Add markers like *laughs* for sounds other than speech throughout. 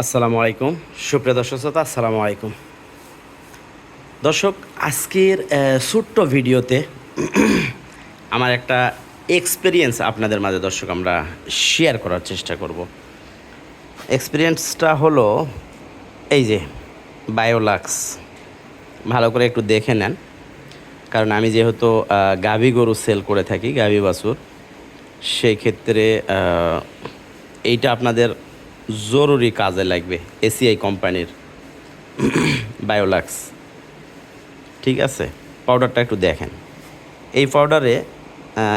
আসসালামু আলাইকুম। সুপ্রিয় দর্শক শ্রোতা, আসসালামু আলাইকুম। দর্শক, আজকের ছোট্ট ভিডিওতে *clears throat* আমার একটা এক্সপিরিয়েন্স আপনাদের মাঝে দর্শক আমরা শেয়ার করার চেষ্টা করব। এক্সপিরিয়েন্সটা হলো এই যে বায়োলাক্স ভালো করে একটু দেখে নেন। কারণ আমি যেহেতু গাভী গরু সেল করে থাকি, গাভী বাছুর, সেই ক্ষেত্রে এইটা আপনাদের জরুরি কাজে লাগবে এসিআই কোম্পানির *clears throat* বায়োলাক্স। ঠিক আছে? পাউডারটা একটু দেখেন। এই পাউডারে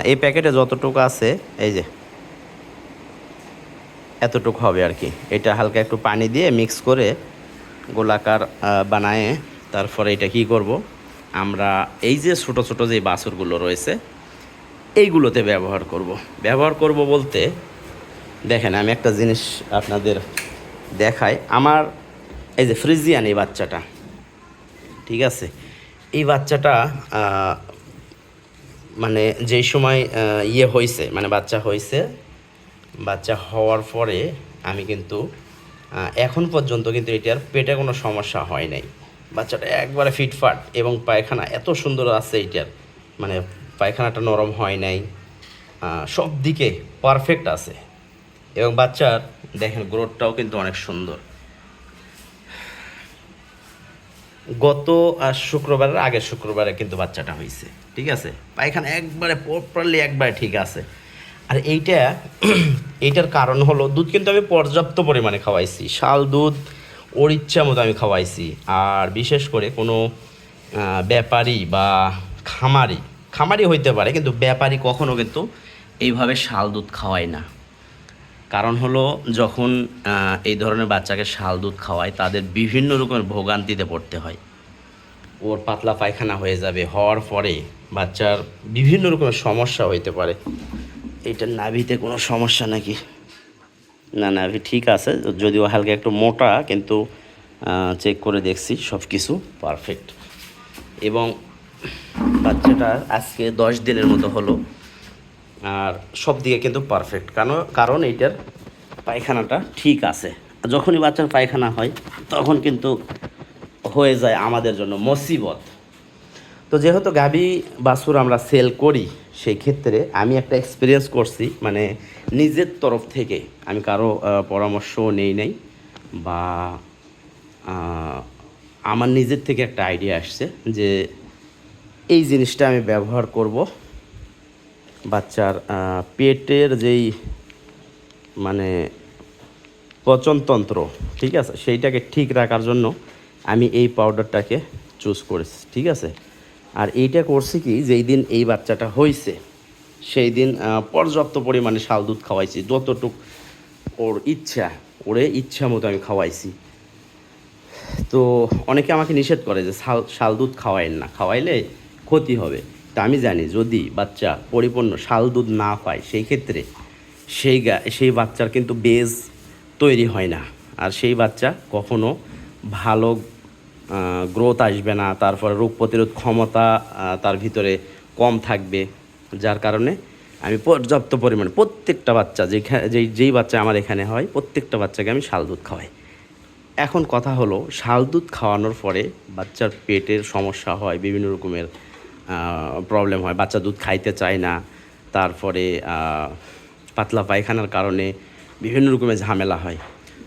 এই প্যাকেটে যতটুকু আছে, এই যে, এতটুকু হবে আর কি। এটা হালকা একটু পানি দিয়ে মিক্স করে গোলাকার বানায় তারপরে এটা কি করব? আমরা এই যে ছোট ছোট যে বাছুরগুলো রয়েছে, এইগুলোতে ব্যবহার করব। ব্যবহার করব বলতে দেখেন, আমি একটা জিনিস আপনাদের দেখাই। আমার এই যে ফ্রিজিয়ান এই বাচ্চাটা, ঠিক আছে? এই বাচ্চাটা মানে যেই সময় ইয়ে হয়েছে মানে বাচ্চা হয়েছে বাচ্চা হওয়ার পরে আমি কিন্তু এখন পর্যন্ত কিন্তু এটার পেটে কোনো সমস্যা হয় নাই। বাচ্চাটা একবারে ফিটফাট এবং পায়খানা এত সুন্দর আছে এটার মানে পায়খানাটা নরম হয় নাই। সব দিকে পারফেক্ট আছে। এবং বাচ্চার দেখেন গ্রোথটাও কিন্তু অনেক সুন্দর। গত আহ, শুক্রবারের আগের শুক্রবারে কিন্তু বাচ্চাটা হয়েছে ঠিক আছে? পায়খানা একবারে প্রপারলি একবারে ঠিক আছে। আর এইটা এইটার কারণ হলো দুধ কিন্তু আমি পর্যাপ্ত পরিমাণে খাওয়াইছি। শাল দুধ ওর ইচ্ছা মতো আমি খাওয়াইছি। আর বিশেষ করে কোনো ব্যাপারী বা খামারি খামারি হইতে পারে কিন্তু ব্যাপারী কখনও কিন্তু এইভাবে শাল দুধ খাওয়ায় না। কারণ হলো যখন এই ধরনের বাচ্চাকে শাল, দুধ খাওয়ায়, তাদের বিভিন্ন রকমের ভোগান্তিতে পড়তে হয়। ওর পাতলা পায়খানা হয়ে যাবে, হওয়ার পরে বাচ্চার বিভিন্ন রকমের সমস্যা হইতে পারে। এটা নাভিতে কোনো সমস্যা নাকি? না, নাভি ঠিক আছে, যদিও হালকা একটু মোটা, কিন্তু চেক করে দেখছি সব কিছু পারফেক্ট এবং বাচ্চাটা আজকে দশ দিনের মতো হলো। আর সব দিকে কিন্তু পারফেক্ট কারণ কারণ এইটার পায়খানাটা ঠিক আছে। যখনই বাচ্চার পায়খানা হয় তখন কিন্তু হয়ে যায় আমাদের জন্য মুসিবত। তো যেহেতু গাভী বাছুর আমরা সেল করি সেই ক্ষেত্রে আমি একটা এক্সপিরিয়েন্স করছি মানে নিজের তরফ থেকে। আমি কারও আহ, পরামর্শও নেই নাই বা আমার নিজের থেকে একটা আইডিয়া আসছে যে এই জিনিসটা আমি ব্যবহার করব। বাচ্চার পেটের যেই মানে পচনতন্ত্র, ঠিক আছে? সেইটাকে ঠিক রাখার জন্য আমি এই পাউডারটাকে চুজ করেছি, ঠিক আছে? আর এইটা করছি কি, যেই দিন এই বাচ্চাটা হয়েছে সেই দিন পর্যাপ্ত পরিমাণে শাল দুধ খাওয়াইছি, যতটুক ওর ইচ্ছা, ওরে ইচ্ছা মতো আমি খাওয়াইছি। তো অনেকে আমাকে নিষেধ করে যে শাল শাল দুধ খাওয়াইন না, খাওয়াইলে ক্ষতি হবে। তা আমি জানি, যদি বাচ্চা পরিপূর্ণ শাল দুধ না পায়, সেই ক্ষেত্রে সেই গা, সেই বাচ্চার কিন্তু বেজ তৈরি হয় না। আর সেই বাচ্চা কখনো ভালো গ্রোথ আসবে না তারপরে রোগ প্রতিরোধ ক্ষমতা তার ভিতরে কম থাকবে। যার কারণে আমি পর্যাপ্ত পরিমাণে প্রত্যেকটা বাচ্চা যেখানে যেই যেই বাচ্চা আমার এখানে হয়, প্রত্যেকটা বাচ্চাকে আমি শাল দুধ খাওয়াই। এখন কথা হলো, শাল দুধ খাওয়ানোর পরে বাচ্চার পেটের সমস্যা হয়, বিভিন্ন রকমের প্রবলেম হয়। বাচ্চা দুধ খাইতে চায় না। তারপরে পাতলা পায়খানার কারণে বিভিন্ন রকমের ঝামেলা হয়।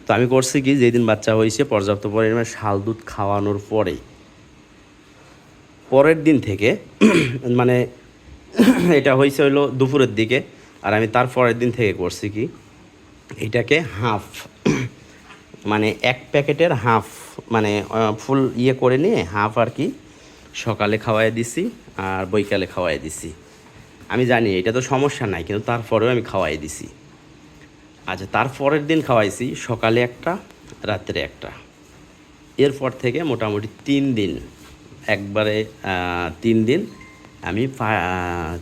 তো আমি করছি কি, যেদিন বাচ্চা হয়েছে পর্যাপ্ত পরিমাণে শাল দুধ খাওয়ানোর পরে, পরের দিন থেকে *clears throat* মানে *clears throat* এটা হয়েছে হলো দুপুরের দিকে। আর আমি তার পরের দিন থেকে করছি কি, এটাকে হাফ *clears throat* মানে এক প্যাকেটের হাফ মানে ফুল ইয়ে করে নিয়ে হাফ আর কি সকালে খাওয়াই দিছি। আর বৈকালে খাওয়াই দিছি। আমি জানি এটা তো সমস্যা নাই, কিন্তু তারপরেও আমি খাওয়াই দিছি। আচ্ছা তার পরের দিন খাওয়াইছি সকালে একটা, রাত্রে একটা। এরপর থেকে মোটামুটি তিন দিন, একবারে তিন দিন আমি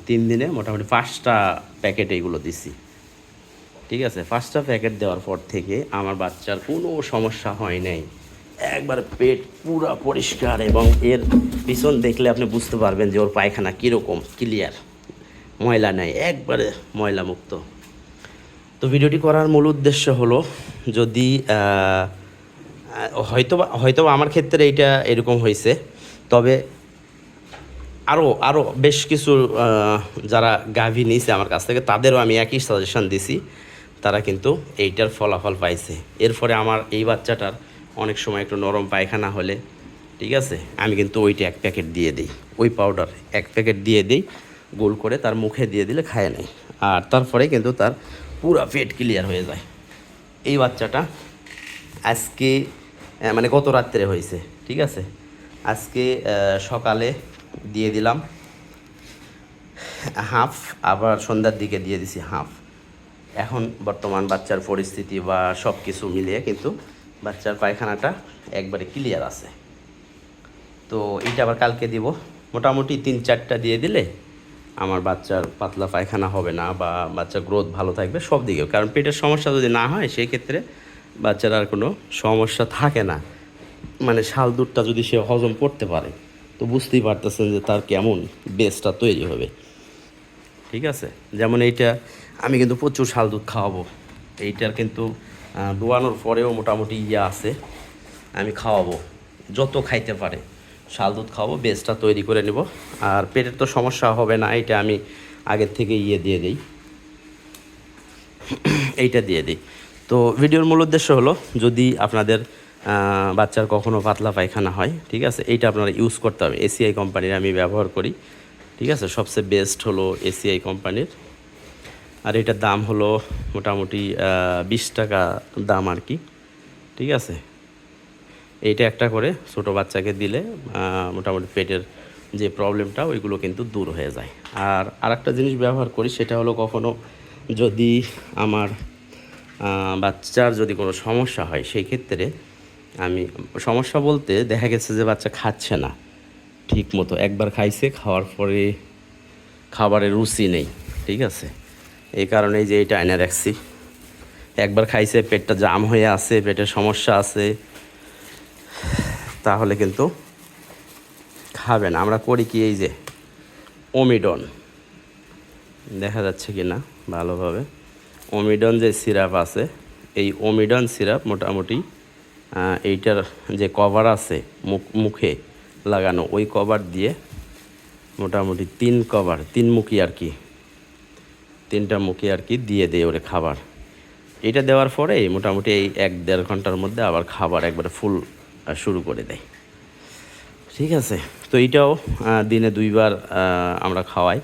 তিন দিনে মোটামুটি পাঁচটা প্যাকেট এইগুলো দিছি। ঠিক আছে? পাঁচটা প্যাকেট দেওয়ার পর থেকে আমার বাচ্চার কোনো সমস্যা হয় নাই। একবার পেট পুরা পরিষ্কার এবং এর পিছন দেখলে আপনি বুঝতে পারবেন যে ওর পায়খানা কীরকম ক্লিয়ার ময়লা নাই, একবারে ময়লা মুক্ত তো ভিডিওটি করার মূল উদ্দেশ্য হলো যদি হয়তো হয়তো আমার ক্ষেত্রে এইটা এরকম হয়েছে, তবে আরও আরও বেশ কিছু যারা গাভী নিয়েছে আমার কাছ থেকে, তাদেরও আমি একই সাজেশন দিছি। তারা কিন্তু এইটার ফলাফল পাইছে। এর ফলে আমার এই বাচ্চাটার অনেক সময় একটু নরম পায়খানা হলে, ঠিক আছে? আমি কিন্তু ওইটা এক প্যাকেট দিয়ে দিই। ওই পাউডার এক প্যাকেট দিয়ে দিই, গোল করে তার মুখে দিয়ে দিলে খায় নেয় আর তারপরে কিন্তু তার পুরো পেট ক্লিয়ার হয়ে যায়। এই বাচ্চাটা আজকে মানে গত রাত্রে হয়েছে, ঠিক আছে? আজকে সকালে দিয়ে দিলাম হাফ, আবার সন্ধ্যার দিকে দিয়ে দিছি হাফ। এখন বর্তমান বাচ্চার পরিস্থিতি বা সব কিছু মিলিয়ে কিন্তু বাচ্চার পায়খানাটা একবারে ক্লিয়ার আছে। তো এইটা আবার কালকে দিব। মোটামুটি তিন চারটা দিয়ে দিলে আমার বাচ্চার পাতলা পায়খানা হবে না বা বাচ্চার গ্রোথ ভালো থাকবে সব দিকেও। কারণ পেটের সমস্যা যদি না হয় সেই ক্ষেত্রে বাচ্চার আর কোনো সমস্যা থাকে না। মানে শাল দুধটা যদি সে হজম করতে পারে, তো বুঝতেই পারতেছেন যে তার কেমন বেসটা তৈরি হবে। ঠিক আছে? যেমন এইটা, আমি কিন্তু প্রচুর শাল দুধ খাওয়াবো। এইটার কিন্তু দোয়ানোর পরেও মোটামুটি ইয়ে আছে। আমি খাওয়াবো। যত খাইতে পারে। শাল দুধ খাওয়াবো বেসটা তৈরি করে নেব। আর পেটের তো সমস্যা হবে না, এটা আমি আগের থেকে ইয়ে দিয়ে দিই। এইটা দিয়ে দিই। তো ভিডিওর মূল উদ্দেশ্য হলো, যদি আপনাদের বাচ্চার কখনো পাতলা পায়খানা হয়, ঠিক আছে? এইটা আপনারা ইউজ করতে হবে। এসিআই কোম্পানির আমি ব্যবহার করি, ঠিক আছে? সবচেয়ে বেস্ট হলো এসিআই কোম্পানির আর এটার দাম হলো মোটামুটি বিশ টাকা দাম আর কি। ঠিক আছে? এইটা একটা করে ছোট বাচ্চাকে দিলে মোটামুটি পেটের যে প্রবলেমটা, ওইগুলো কিন্তু দূর হয়ে যায়। আর আরেকটা জিনিস ব্যবহার করি, সেটা হলো কখনো যদি আমার বাচ্চার যদি কোনো সমস্যা হয়, সেই ক্ষেত্রে আমি, সমস্যা বলতে দেখা গেছে যে বাচ্চা খাচ্ছে না ঠিক মতো একবার খাইছে, খাওয়ার পরে খাবারের রুচি নেই, ঠিক আছে? এই কারণেই যে এটা এনে রাখছি। একবার খাইছে, পেটটা জাম হয়ে আছে, পেটের সমস্যা আছে, তাহলে কিন্তু খাবেন আমরা করি কি এই যে ওমিডন দেখা যাচ্ছে কি না ভালোভাবে। ওমিডন যে সিরাপ আছে, এই ওমিডন সিরাপ মোটামুটি এইটার যে কভার আছে মুখ, মুখে লাগানো, ওই কভার দিয়ে মোটামুটি তিন কভার তিন মুখী আর কি তিনটা মুখে আর কি দিয়ে দেয় ওরে খাবার। এটা দেওয়ার পরে মোটামুটি এই এক দেড় ঘণ্টার মধ্যে আবার খাবার একবারে ফুল শুরু করে দেয়। ঠিক আছে, তো এইটাও দিনে দুইবার আমরা খাওয়াই।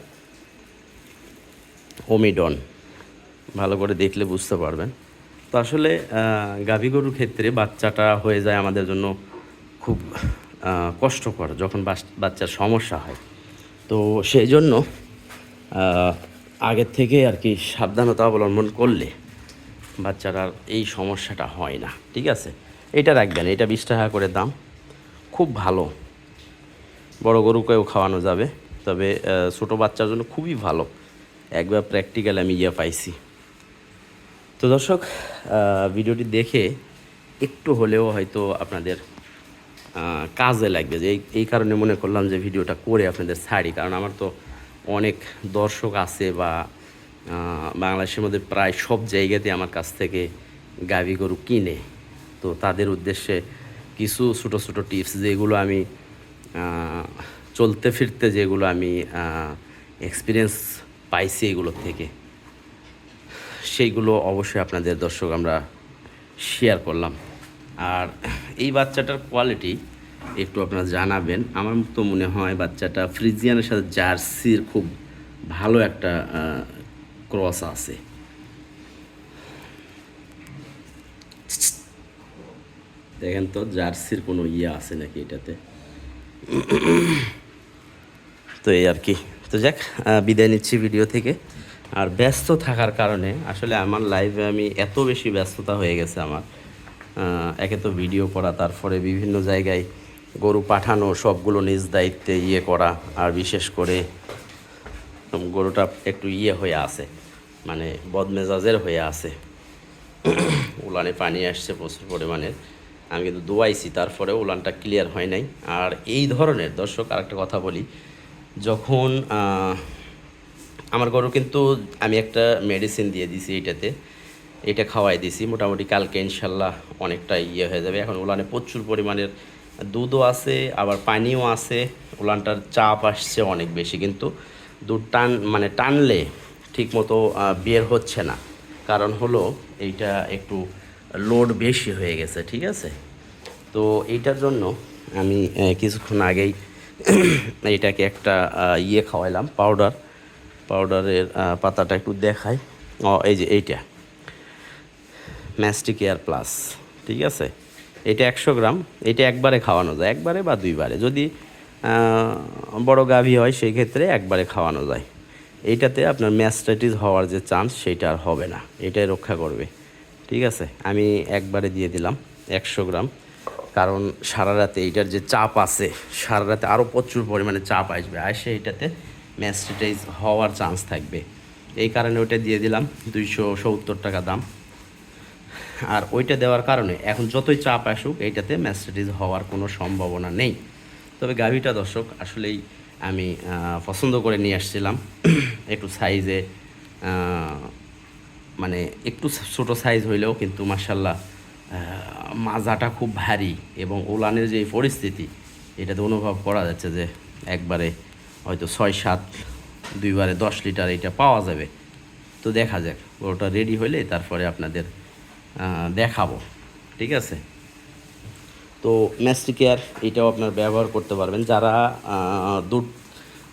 ওমিডন ভালো করে দেখলে বুঝতে পারবেন। তো আসলে গাভী গরুর ক্ষেত্রে বাচ্চাটা হয়ে যায় আমাদের জন্য খুব কষ্টকর যখন বাচ্চার সমস্যা হয়। তো সেই জন্য আগের থেকে আর কি সাবধানতা অবলম্বন করলে বাচ্চার আর এই সমস্যাটা হয় না, ঠিক আছে? এটা রাখবেন, এটা বিশ টাকা করে দাম। খুব ভালো। বড় গরুকেও খাওয়ানো যাবে, তবে ছোটো বাচ্চার জন্য খুবই ভালো। একবার প্র্যাকটিক্যাল আমি ইয়ে পাইছি। তো দর্শক ভিডিওটি দেখে একটু হলেও হয়তো আপনাদের কাজে লাগবে যে এই কারণে মনে করলাম যে ভিডিওটা করে আপনাদের ছাড়ি, কারণ আমার তো অনেক দর্শক আছে বা বাংলাদেশের মধ্যে প্রায় সব জায়গাতে আমার কাছ থেকে গাভী গরু কিনে। তো তাদের উদ্দেশ্যে কিছু ছোটো ছোটো টিপস যেগুলো আমি চলতে ফিরতে যেগুলো আমি এক্সপিরিয়েন্স পাইছি এগুলোর থেকে। সেইগুলো অবশ্যই আপনাদের দর্শক আমরা শেয়ার করলাম। আর এই বাচ্চাটার কোয়ালিটি একটু আপনারা জানাবেন। আমার তো মনে হয় বাচ্চাটা ফ্রিজিয়ানের সাথে জার্সির খুব ভালো একটা ক্রস আছে। দেখেন তো, জার্সির কোনো ইয়ে আছে নাকি এটাতে? তো এই আর কি। তো যাক বিদায় নিচ্ছি ভিডিও থেকে। আর ব্যস্ত থাকার কারণে, আসলে আমার লাইফে আমি এত বেশি ব্যস্ততা হয়ে গেছে আমার। একে তো ভিডিও করা, তারপরে বিভিন্ন জায়গায় গরু পাঠানো, সবগুলো নিজ দায়িত্বে ইয়ে করা, আর বিশেষ করে গরুটা একটু ইয়ে হয়ে আছে মানে বদমেজাজের হয়ে আছে। উলানে পানি আসছে প্রচুর পরিমাণে। আমি কিন্তু দোয়াইছি, তারপরে উলানটা ক্লিয়ার হয় নাই। আর এই ধরনের, দর্শক, আরেকটা কথা বলি, যখন আমার গরু কিন্তু আমি একটা মেডিসিন দিয়ে দিছি এটাতে, এটা খাওয়াই দিছি। মোটামুটি কালকে ইনশাল্লাহ অনেকটা ইয়ে হয়ে যাবে। এখন উলানে প্রচুর পরিমাণের দুধও আছে, আবার পানিও আছে। উলানটার চাপ আসছে অনেক বেশি, কিন্তু দুধ টান মানে টানলে ঠিকমতো বের হচ্ছে না। কারণ হলো এইটা একটু লোড বেশি হয়ে গেছে, ঠিক আছে? তো এইটার জন্য আমি কিছুক্ষণ আগেই *clears throat* এটাকে একটা ইয়ে খাওয়াইলাম পাউডার পাউডারের পাতাটা একটু দেখাই। ও, এই যে এইটা। ম্যাস্টিক এয়ার প্লাস ঠিক আছে? এটা একশো গ্রাম, এটা একবারে খাওয়ানো যায়, একবারে বা দুইবারে। যদি বড় গাভী হয়, সেই ক্ষেত্রে একবারে খাওয়ানো যায়। এইটাতে আপনার ম্যাস্টাইটিস হওয়ার যে চান্স, সেটা আর হবে না। এটাই রক্ষা করবে। ঠিক আছে? আমি একবারে দিয়ে দিলাম একশো গ্রাম। কারণ সারা রাতে এইটার যে চাপ আছে, সারা রাতে আরও প্রচুর পরিমাণে চাপ আসবে। আসে এটাতে ম্যাস্টাইটিস হওয়ার চান্স থাকবে। এই কারণে ওটা দিয়ে দিলাম দুইশো সত্তর টাকা দাম। আর ওইটা দেওয়ার কারণে এখন যতই চাপ আসুক, এইটাতে ম্যাস্টাইটিস হওয়ার কোনো সম্ভাবনা নেই। তবে গাভিটা দর্শক, আসলেই আমি পছন্দ করে নিয়ে আসছিলাম। *clears throat* একটু সাইজে মানে একটু ছোট সাইজ হইলেও কিন্তু মার্শাল্লাহ মাজাটা খুব ভারী এবং ওলানের যে পরিস্থিতি, এটাতে অনুভব করা যাচ্ছে যে একবারে হয়তো ছয় সাত, দুইবারে দশ লিটার এটা পাওয়া যাবে। তো দেখা যাক, ওটা রেডি হলে তারপরে আপনাদের দেখাবো। ঠিক আছে? তো ম্যাস্টিকেয়ার এটাও আপনার ব্যবহার করতে পারবেন। যারা দুধ,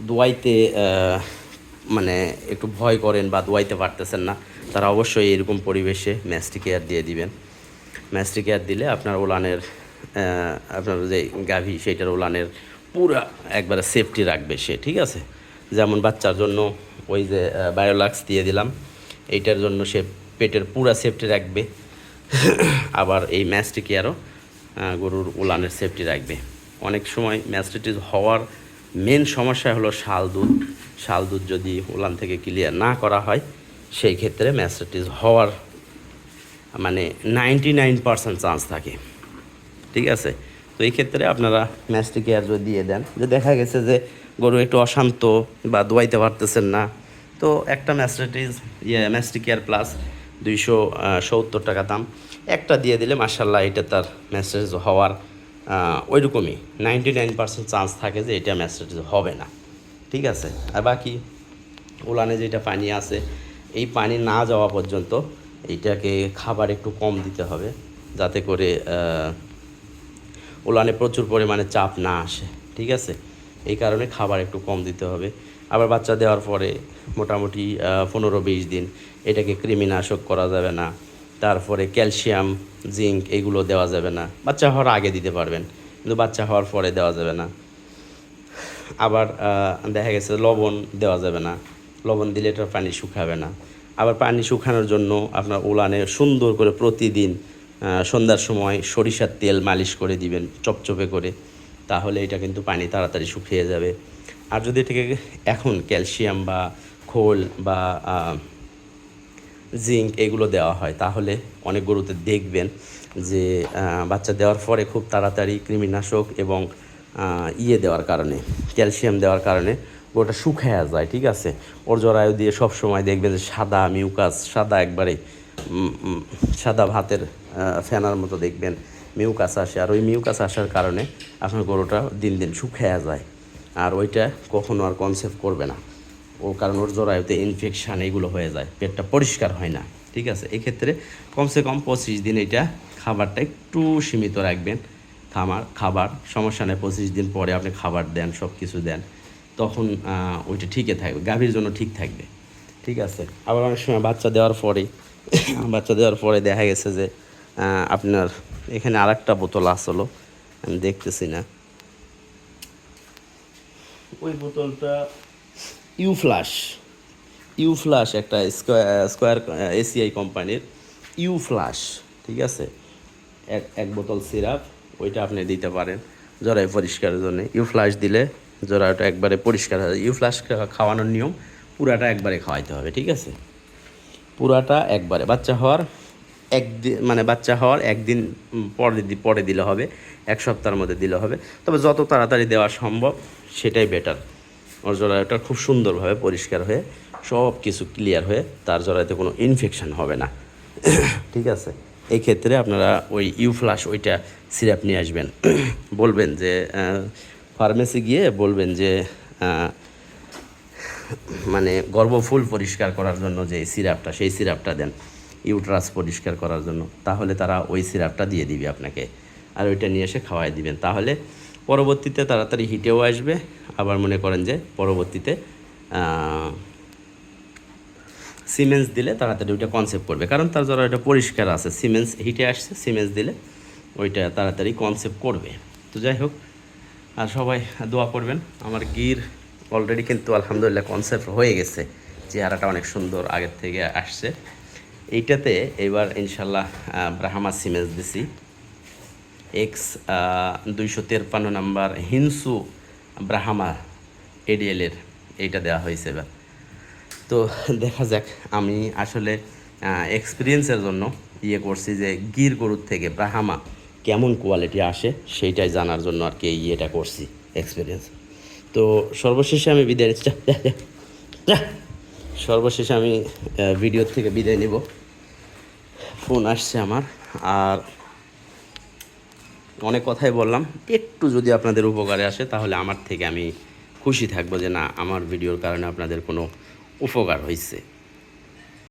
দোয়াইতে মানে একটু ভয় করেন বা দোয়াইতে পারতেছেন না, তারা অবশ্যই এরকম পরিবেশে ম্যাস্টিকেয়ার দিয়ে দিবেন। ম্যাস্টিকেয়ার দিলে আপনার ওলানের আপনার যে গাভী, সেইটার ওলানের পুরা একবারে সেফটি রাখবে সে। ঠিক আছে? যেমন বাচ্চার জন্য ওই যে বায়োলাক্স দিয়ে দিলাম, এইটার জন্য সে পেটের পুরা সেফটি রাখবে। আবার এই ম্যাস্টিকেয়ারও আহ, গরুর উলানের সেফটি রাখবে। অনেক সময় ম্যাস্টিটিস হওয়ার মেন সমস্যা হলো শাল দুধ। শাল দুধ যদি উলান থেকে ক্লিয়ার না করা হয় সেই ক্ষেত্রে ম্যাস্টিটিস হওয়ার মানে নাইনটি নাইন পার্সেন্ট চান্স থাকে। ঠিক আছে? তো এই ক্ষেত্রে আপনারা ম্যাস্টিক এয়ার যদি দিয়ে দেন যে দেখা গেছে যে গরু একটু অশান্ত বা দোয়াইতে পারতেছেন না তো একটা ম্যাস্টিটিস ইয়ে ম্যাস্টিক এয়ার প্লাস দুইশো সত্তর টাকা দাম। একটা দিয়ে দিলে মার্শাল্লাহ এটা তার ম্যাস্টেজ হওয়ার ওই রকমই নাইনটি নাইন পার্সেন্ট চান্স থাকে যে এটা ম্যাস্টেজ হবে না। ঠিক আছে? আর বাকি উলানে যেটা পানি আছে, এই পানি না যাওয়া পর্যন্ত এইটাকে খাবার একটু কম দিতে হবে, যাতে করে উলানে প্রচুর পরিমাণে চাপ না আসে। ঠিক আছে? এই কারণে খাবার একটু কম দিতে হবে। আবার বাচ্চা দেওয়ার পরে মোটামুটি পনেরো বিশ দিন এটাকে কৃমিনাশক করা যাবে না। তারপরে ক্যালসিয়াম, জিঙ্ক এগুলো দেওয়া যাবে না। বাচ্চা হওয়ার আগে দিতে পারবেন, কিন্তু বাচ্চা হওয়ার পরে দেওয়া যাবে না। আবার দেখা গেছে লবণ দেওয়া যাবে না। লবণ দিলে এটার পানি শুকাবে না। আবার পানি শুকানোর জন্য আপনার উলানে সুন্দর করে প্রতিদিন সন্ধ্যার সময় সরিষার তেল মালিশ করে দিবেন, চপচপে করে। তাহলে এটা কিন্তু পানি তাড়াতাড়ি শুকিয়ে যাবে। আর যদি এটাকে এখন ক্যালসিয়াম বা খোল বা জিঙ্ক এগুলো দেওয়া হয়, তাহলে অনেক গরুতে দেখবেন যে বাচ্চা দেওয়ার পরে খুব তাড়াতাড়ি কৃমিনাশক এবং ইয়ে দেওয়ার কারণে, ক্যালসিয়াম দেওয়ার কারণে গরুটা শুকায়া যায়, ঠিক আছে? ওর জরায়ু দিয়ে সব সময় দেখবেন যে সাদা মিউকাস, সাদা একবারে সাদা ভাতের ফেনার মতো দেখবেন। মিউকাস আসে। আর ওই মিউকাস আসার কারণে আপনার গরুটা দিন দিন শুকায়া যায়। আর ওইটা কখনো আর কনসেপ্ট করবে না। ও কারণ ওর জরায়ুতে ইনফেকশান এগুলো হয়ে যায়। পেটটা পরিষ্কার হয় না। ঠিক আছে? এক্ষেত্রে কমসে কম পঁচিশ দিন এটা খাবারটা একটু সীমিত রাখবেন। খামার, খাবার, সমস্যা নেই, পঁচিশ দিন পরে আপনি খাবার দেন সব কিছু দেন, তখন ওইটা ঠিকই থাকবে, গাভীর জন্য ঠিক থাকবে। ঠিক আছে? আবার অনেক সময় বাচ্চা দেওয়ার পরে, বাচ্চা দেওয়ার পরে দেখা গেছে যে আপনার এখানে আরেকটা বোতল আসলো। আমি দেখতেছি না। ওই বোতলটা ইউ ফ্লাশ ইউ ফ্লাশ একটা স্কোয়ার স্কোয়ার এসিআই কোম্পানির। ইউ ফ্লাশ ঠিক আছে? এক এক বোতল সিরাপ ওইটা আপনি দিতে পারেন। জরায়ু পরিষ্কারের জন্য। ইউ ফ্লাশ দিলে জরায়ুটা একবারে পরিষ্কার হয়। ইউ ফ্লাশ খাওয়ানোর নিয়ম পুরাটা একবারে খাওয়াইতে হবে ঠিক আছে? পুরাটা একবারে। বাচ্চা হওয়ার একদিন মানে বাচ্চা হওয়ার একদিন পরে পরে দিলে হবে, এক সপ্তাহের মধ্যে দিলে হবে। তবে যত তাড়াতাড়ি দেওয়া সম্ভব, সেটাই বেটার ওর জরায়ুটা খুব সুন্দরভাবে পরিষ্কার হয়ে সব কিছু ক্লিয়ার হয়ে, তার জরায়ুতে কোনো ইনফেকশন হবে না। ঠিক আছে? এই ক্ষেত্রে আপনারা ওই ইউ ফ্লাশ ওইটা সিরাপ নিয়ে আসবেন। বলবেন যে ফার্মেসি গিয়ে বলবেন যে মানে গর্ভফুল পরিষ্কার করার জন্য যে সিরাপটা সেই সিরাপটা দেন। ইউট্রাস পরিষ্কার করার জন্য, তাহলে তারা ওই সিরাপটা দিয়ে দিবে আপনাকে। আর ওইটা নিয়ে এসে খাওয়াই দিবেন। তাহলে পরবর্তীতে তাড়াতাড়ি হিটেও আসবে। আবার মনে করেন যে পরবর্তীতে সিমেন্স দিলে তাড়াতাড়ি ওইটা কনসেপ্ট করবে। কারণ তার যারা ওইটা পরিষ্কার আছে। সিমেন্স হিটে আসছে, সিমেন্স দিলে ওইটা তাড়াতাড়ি কনসেপ্ট করবে। তো যাই হোক, আর সবাই দোয়া করবেন। আমার গির অলরেডি কিন্তু আলহামদুলিল্লাহ কনসেপ্ট হয়ে গেছে। চেহারাটা অনেক সুন্দর আগের থেকে আসছে। এইটাতে এবার ইনশাল্লাহ ব্রাহ্মা সিমেন্স দিছি। এক্স দুইশো তেপ্পান্ন নাম্বার হিনসু ব্রাহ্মা এডিএলের এইটা দেওয়া হয়েছে এবার। তো দেখা যাক, আমি আসলে এক্সপিরিয়েন্সের জন্য ইয়ে করছি যে গির গরুর থেকে ব্রাহামা কেমন কোয়ালিটি আসে সেইটাই জানার জন্য আর কি ইয়েটা করছি এক্সপিরিয়েন্স তো সর্বশেষে আমি বিদায়। *laughs* সর্বশেষে আমি ভিডিও থেকে বিদায় নিব। ফোন আসছে আমার। আর অনেক কথাই বললাম। একটু যদি আপনাদের উপকারে আসে, তাহলে আমার থেকে আমি খুশি থাকব যে না, আমার ভিডিওর কারণে আপনাদের কোনো উপকার হয়েছে